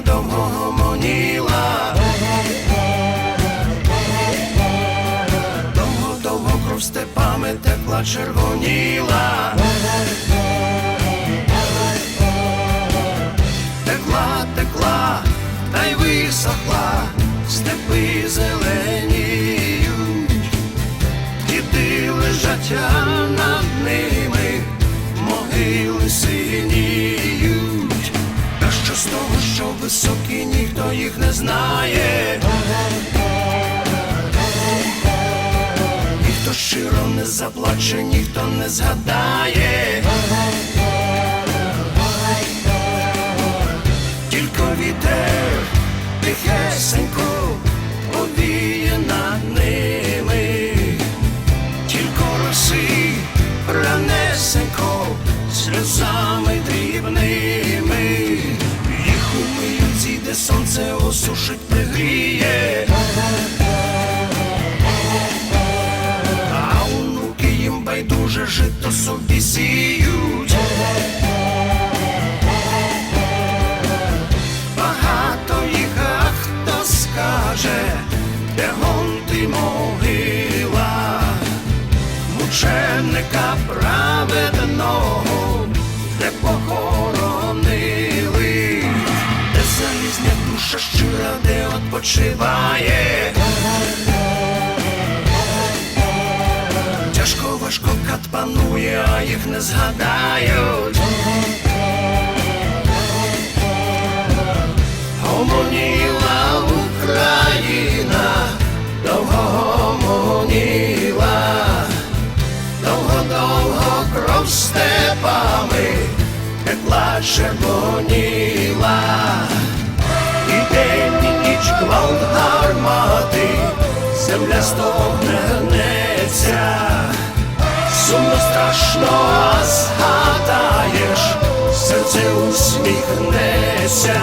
довго гомоніла, довго довго кров степами текла червоніла, текла, текла, та й висохла степи зелені. Їх не знає. Ніхто щиро не заплаче, ніхто не згадає. Тільки вітер тихесенько сонце осушить пригріє. А онуки їм байдуже жито собі сіють. Багато їх, а хто скаже, де гон ти могила, мученика праведного, де похоронили, odpoczywає. Тяжко важко кат панує, а їх не згадають. Гомоніла Україна, довго гомоніла, довго-довго кров степами текла червоніла, земля стогне гнеться, сумно страшно, а згадаєш, серце усміхнеться.